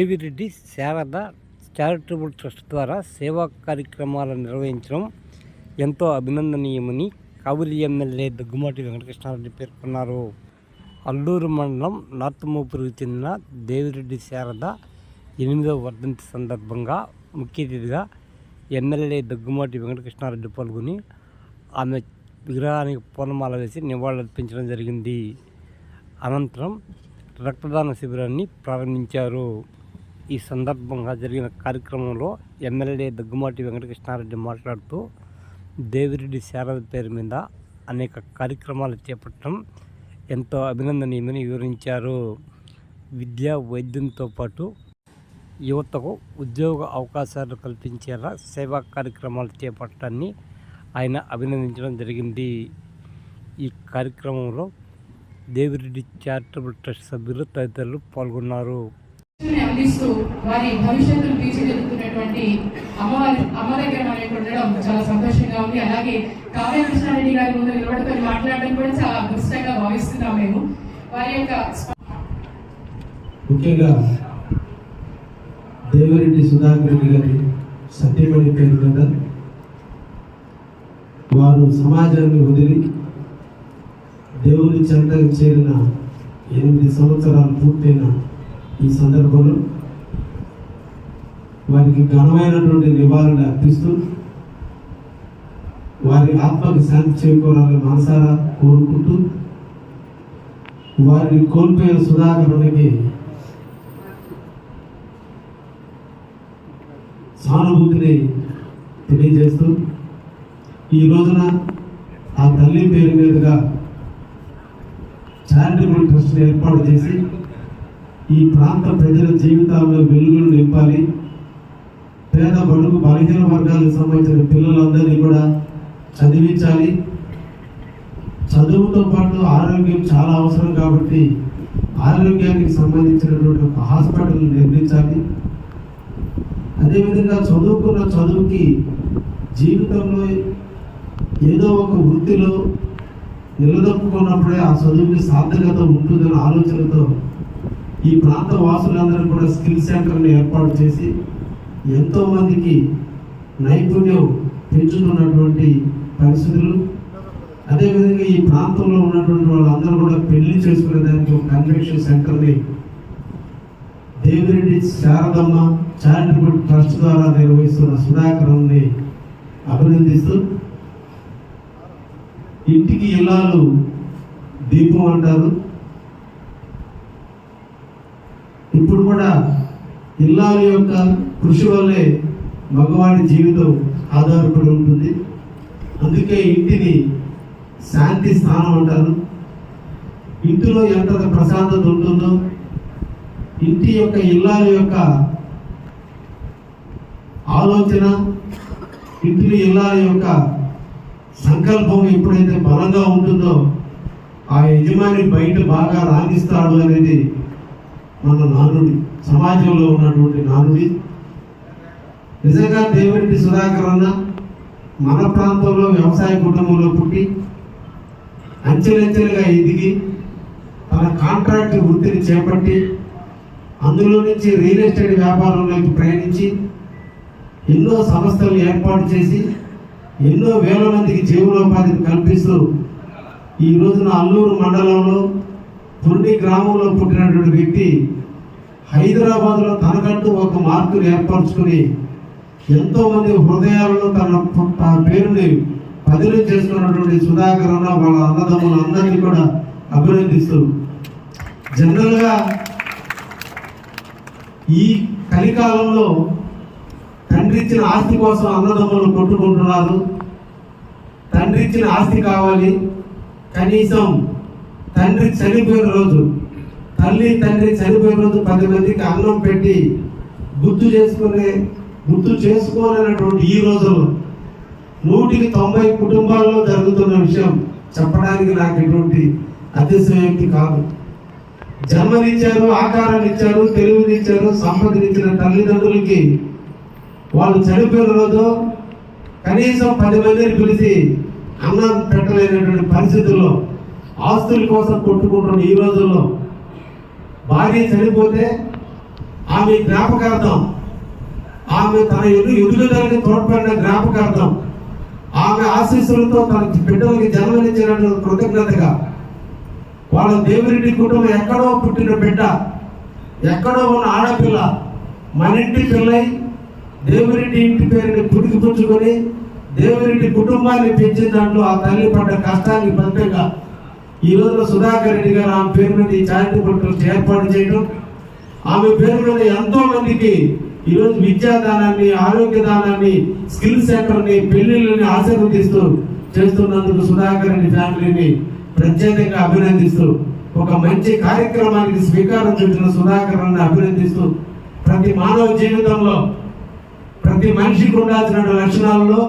Devireddy Sharada charitable trust ద్వారా సేవా కార్యక్రమాలు నిర్వహించడం ఎంతో అభినందనీయమని కావులి ఎమ్మెల్యే దగ్గుమాటి వెంకటకృష్ణారెడ్డి పేర్కొన్నారు. అల్లూరు మండలం నార్త్ మోపురుకు చెందిన దేవిరెడ్డి శారద ఎనిమిదవ వర్ధంతి సందర్భంగా ముఖ్య అతిథిగా ఎమ్మెల్యే దగ్గుమాటి వెంకటకృష్ణారెడ్డి పాల్గొని ఆమె విగ్రహానికి పూలమాల వేసి నివాళులర్పించడం జరిగింది. అనంతరం రక్తదాన శిబిరాన్ని ప్రారంభించారు. ఈ సందర్భంగా జరిగిన కార్యక్రమంలో ఎమ్మెల్యే దగ్గుమాటి వెంకటకృష్ణారెడ్డి మాట్లాడుతూ దేవిరెడ్డి శారద పేరు మీద అనేక కార్యక్రమాలు చేపట్టడం ఎంతో అభినందనీయమని వివరించారు. విద్య వైద్యంతో పాటు యువతకు ఉద్యోగ అవకాశాలు కల్పించేలా సేవా కార్యక్రమాలు చేపట్టడాన్ని ఆయన అభినందించడం జరిగింది. ఈ కార్యక్రమంలో దేవిరెడ్డి చారిటబుల్ ట్రస్ట్ సభ్యులు తదితరులు పాల్గొన్నారు. అందిస్తూ వారి భవిష్యత్తును తీర్చిదిద్దుతున్నటువంటి అమ్మవారి అమ్మ దగ్గర మనకి ఉండడం చాలా సంతోషంగా ఉంది. అలాగే కావ్య కృష్ణారెడ్డి గారి ముందు నిలబడుకొని మాట్లాడడం కూడా చాలా అదృష్టంగా భావిస్తున్నాం మేము. వారి యొక్క ముఖ్యంగా దేవరెడ్డి సుధాకర్ రెడ్డి గారి సత్యమణి పేరు మీద వారు సమాజాన్ని వదిలి దేవుని చెంతకు చేరిన ఎనిమిది సంవత్సరాలు పూర్తయిన ఈ సందర్భంలో వారికి ఘనమైనటువంటి నివారణ అర్పిస్తూ వారి ఆత్మకు శాంతి చేకూరాలని మనసారా కోరుకుంటూ వారిని కోల్పోయిన సుధాకరునికి సానుభూతిని తెలియజేస్తూ ఈ రోజున ఆ తల్లి పేరు మీదుగా చారిటబుల్ ట్రస్ట్ ఏర్పాటు చేసి ఈ ప్రాంత ప్రజల జీవితాల్లో వెలుగులు నింపాలి. పేద బడుగు బలహీన వర్గాలకు సంబంధించిన పిల్లలందరినీ కూడా చదివించాలి. చదువుతో పాటు ఆరోగ్యం చాలా అవసరం కాబట్టి ఆరోగ్యానికి సంబంధించినటువంటి ఒక హాస్పిటల్ నిర్మించాలి. అదేవిధంగా చదువుకున్న చదువుకి జీవితంలో ఏదో ఒక వృత్తిలో నిలదొక్కున్నప్పుడే ఆ చదువుకి సార్థకత ఉంటుందనే ఆలోచనతో ఈ ప్రాంత వాసులందరూ కూడా స్కిల్ సెంటర్ని ఏర్పాటు చేసి ఎంతోమందికి నైపుణ్యం పెంచుతున్నటువంటి పరిస్థితులు. అదేవిధంగా ఈ ప్రాంతంలో ఉన్నటువంటి వాళ్ళందరూ కూడా పెళ్ళి చేసుకునేదానికి ఒక కన్వెన్షన్ సెంటర్ని దేవిరెడ్డి శారదమ్మ చారిటబుల్ ట్రస్ట్ ద్వారా నిర్వహిస్తున్న సుధాకరంని అభినందిస్తూ ఇంటికి ఇల్లాలు దీపం అంటారు. ఇప్పుడు కూడా ఇల్లాల యొక్క కృషి వల్లే మగవాడి జీవితం ఆధారపడి ఉంటుంది. అందుకే ఇంటిని శాంతి స్థానం అంటారు. ఇంటిలో ఎంత ప్రశాంతత ఉంటుందో ఇంటి యొక్క ఇల్లాల యొక్క ఆలోచన ఇంటిని ఇల్లాల యొక్క సంకల్పం ఎప్పుడైతే బలంగా ఉంటుందో ఆ యజమాని బయట బాగా రాణిస్తాడు అనేది మన నానుడి సమాజంలో ఉన్నటువంటి నానుడి. నిజంగా దేవరెడ్డి సుధాకర్ అన్న మన ప్రాంతంలో వ్యవసాయ కుటుంబంలో పుట్టి అంచెలంచెలుగా ఎదిగి తన కాంట్రాక్ట్ వృత్తిని చేపట్టి అందులో నుంచి రియల్ ఎస్టేట్ వ్యాపారంలోకి ప్రయాణించి ఎన్నో సంస్థలు ఏర్పాటు చేసి ఎన్నో వేల మందికి జీవనోపాధిని కల్పిస్తూ ఈ రోజున అల్లూరు మండలంలో పుర్ణి గ్రామంలో పుట్టినటువంటి వ్యక్తి హైదరాబాద్లో తనకంటూ ఒక మార్కుని ఏర్పరచుకుని ఎంతోమంది హృదయాలలో తన తన పేరుని బదిలీ చేసుకున్నటువంటి సుధాకర్ అన్న వాళ్ళ అన్నదమ్ములు అందరినీ కూడా అభినందిస్తూ జనరల్గా ఈ కలికాలంలో తండ్రి ఇచ్చిన ఆస్తి కోసం అన్నదమ్ములు కొట్టుకుంటున్నారు. తండ్రి ఇచ్చిన ఆస్తి కావాలి. కనీసం తండ్రి చనిపోయిన రోజు తల్లి తండ్రి చనిపోయిన రోజు పది మందికి అన్నం పెట్టి గుర్తు చేసుకునే గుర్తు చేసుకోలేనటువంటి ఈ రోజుల్లో నూటికి తొంభై కుటుంబాల్లో జరుగుతున్న విషయం చెప్పడానికి నాకు ఎటువంటి అతిశయోక్తి కాదు. జన్మనిచ్చారు ఆకారాన్ని ఇచ్చారు తెలివినిచ్చారు సంపదనిచ్చిన తల్లిదండ్రులకి వాళ్ళు చనిపోయిన రోజు కనీసం పది మందిని పిలిచి అన్నం పెట్టలేనటువంటి పరిస్థితుల్లో ఆస్తుల కోసం కొట్టుకుంటున్న ఈ రోజుల్లో భార్య చనిపోతే ఆమె జ్ఞాపకార్థం ఆమె తన ఎదు ఎదుగుదలని తోడ్పడిన జ్ఞాపకార్థం ఆమె ఆశీస్సులతో తన బిడ్డలకి జన్మనిచ్చిన కృతజ్ఞతగా వాళ్ళ దేవుడి కుటుంబం ఎక్కడో పుట్టిన బిడ్డ ఎక్కడో ఉన్న ఆడపిల్ల మన ఇంటి పిల్లై దేవునిటి ఇంటి పేరుని పుడికిపుచ్చుకొని దేవిరెడ్డి కుటుంబాన్ని పెంచిన దాంట్లో ఆ తల్లి పడ్డ కష్టానికి ఫలితంగా ఈ రోజున సుధాకర్ రెడ్డి గారు ఆమె పేరు మీద ఈ చారిటబుల్ ట్రస్ట్ ఏర్పాటు చేయడం ఆమె పేరు మీద ఎంతో మందికి ఈరోజు విద్యాదానాన్ని ఆరోగ్య దానాన్ని స్కిల్ సెంటర్ని పెళ్ళిళ్ళని ఆశీర్వదిస్తూ చేస్తున్నందుకు సుధాకర్ రెడ్డి ఫ్యామిలీని ప్రత్యేకంగా అభినందిస్తూ ఒక మంచి కార్యక్రమానికి స్వీకారం చుట్టిన సుధాకర్ అభినందిస్తూ ప్రతి మానవ జీవితంలో ప్రతి మనిషికి ఉండాల్సిన లక్షణాలలో